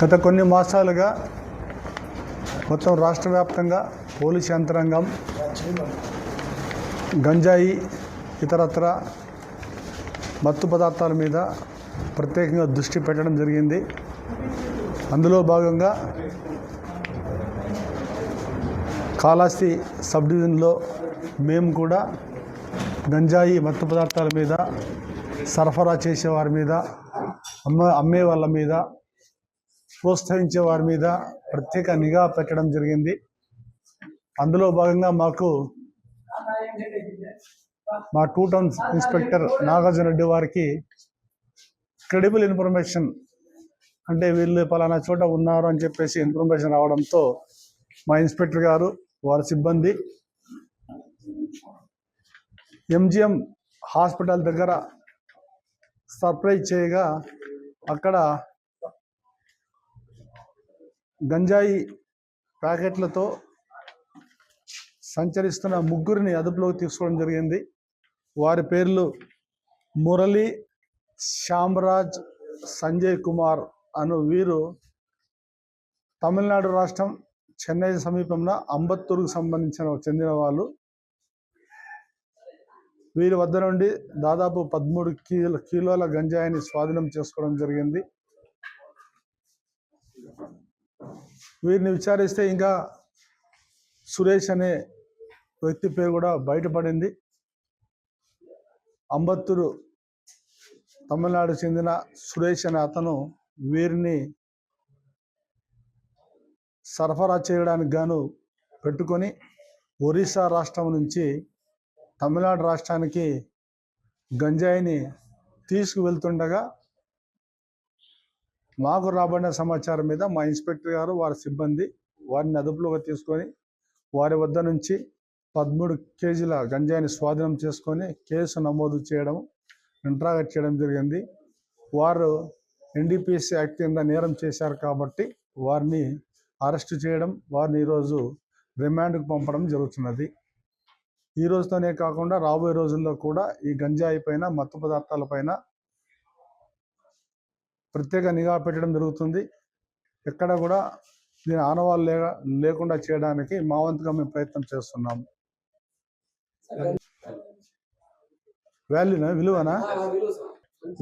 గత కొన్ని మాసాలుగా మొత్తం రాష్ట్ర వ్యాప్తంగా పోలీస్ యంత్రాంగం గంజాయి ఇతరత్ర మత్తు పదార్థాల మీద ప్రత్యేకంగా దృష్టి పెట్టడం జరిగింది. అందులో భాగంగా కాళాస్తి సబ్ డివిజన్లో మేము కూడా గంజాయి మత్తు పదార్థాల మీద సరఫరా చేసే వారి మీద అమ్మ అమ్మే వాళ్ళ మీద ప్రోత్సహించే వారి మీద ప్రత్యేక నిఘా పెట్టడం జరిగింది. అందులో భాగంగా మాకు మా two town inspector Nagarjuna Reddy వారికి క్రెడిబుల్ ఇన్ఫర్మేషన్ అంటే వీళ్ళు పలానా చోట ఉన్నారు అని చెప్పేసి ఇన్ఫర్మేషన్ రావడంతో మా ఇన్స్పెక్టర్ గారు వారి సిబ్బంది ఎంజిఎం హాస్పిటల్ దగ్గర సర్ప్రైజ్ చేయగా అక్కడ గంజాయి ప్యాకెట్లతో సంచరిస్తున్న ముగ్గురిని అదుపులోకి తీసుకోవడం జరిగింది. వారి పేర్లు మురళి శ్యామరాజ్ సంజయ్ కుమార్ అను వీరు తమిళనాడు రాష్ట్రం చెన్నై సమీపంలో అంబత్తూరుకు సంబంధించిన చెందిన వాళ్ళు. వీరి వద్ద నుండి దాదాపు పదమూడు కిలో కిలోల గంజాయిని స్వాధీనం చేసుకోవడం జరిగింది. వీరిని విచారిస్తే ఇంకా సురేష్ అనే వ్యక్తి పేరు కూడా బయటపడింది. అంబత్తూరు తమిళనాడు చెందిన సురేష్ అనే అతను వీరిని సరఫరా చేయడానికి గాను పెట్టుకొని ఒరిస్సా రాష్ట్రం నుంచి తమిళనాడు రాష్ట్రానికి గంజాయిని తీసుకువెళ్తుండగా మాకు రాబడిన సమాచారం మీద మా ఇన్స్పెక్టర్ గారు వారి సిబ్బంది వారిని అదుపులోకి తీసుకొని వారి వద్ద నుంచి పదమూడు కేజీల గంజాయిని స్వాధీనం చేసుకొని కేసు నమోదు చేయడం ఇంట్రాగట్ చేయడం జరిగింది. వారు ఎన్డీపీఎస్సీ యాక్ట్ కింద నేరం చేశారు కాబట్టి వారిని అరెస్ట్ చేయడం వారిని ఈరోజు రిమాండ్కు పంపడం జరుగుతున్నది. ఈ రోజుతోనే కాకుండా రాబోయే రోజుల్లో కూడా ఈ గంజాయి పైన మత్తు పదార్థాల పైన ప్రత్యేక నిఘా పెట్టడం జరుగుతుంది. ఎక్కడ కూడా దీని ఆనవాళ్ళు లేక లేకుండా చేయడానికి మా వంతుగా మేము ప్రయత్నం చేస్తున్నాము. వాల్యూనా? విలువనా?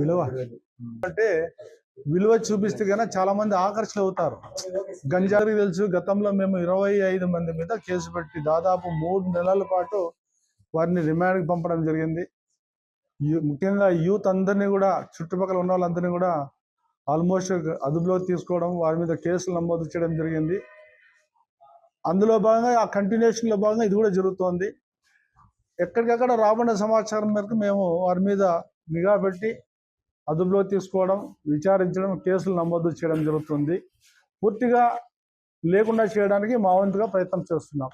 విలువ. అంటే విలువ చూపిస్తే కన్నా చాలా మంది ఆకర్షణ అవుతారు. గంజారి తెలుసు. గతంలో మేము ఇరవై ఐదు మంది మీద కేసు పెట్టి దాదాపు మూడు నెలల పాటు వారిని రిమాండ్కి పంపడం జరిగింది. ముఖ్యంగా యూత్ అందరినీ కూడా చుట్టుపక్కల ఉన్న వాళ్ళందరినీ కూడా ఆల్మోస్ట్ అదుపులో తీసుకోవడం వారి మీద కేసులు నమోదు చేయడం జరిగింది. అందులో భాగంగా ఆ కంటిన్యూషన్లో భాగంగా ఇది కూడా జరుగుతోంది. ఎక్కడికక్కడ రాబడిన సమాచారం మేరకు మేము వారి మీద నిఘా పెట్టి అదుపులో తీసుకోవడం విచారించడం కేసులు నమోదు చేయడం జరుగుతుంది. పూర్తిగా లేకుండా చేయడానికి మా వంతుగా ప్రయత్నం చేస్తున్నాం.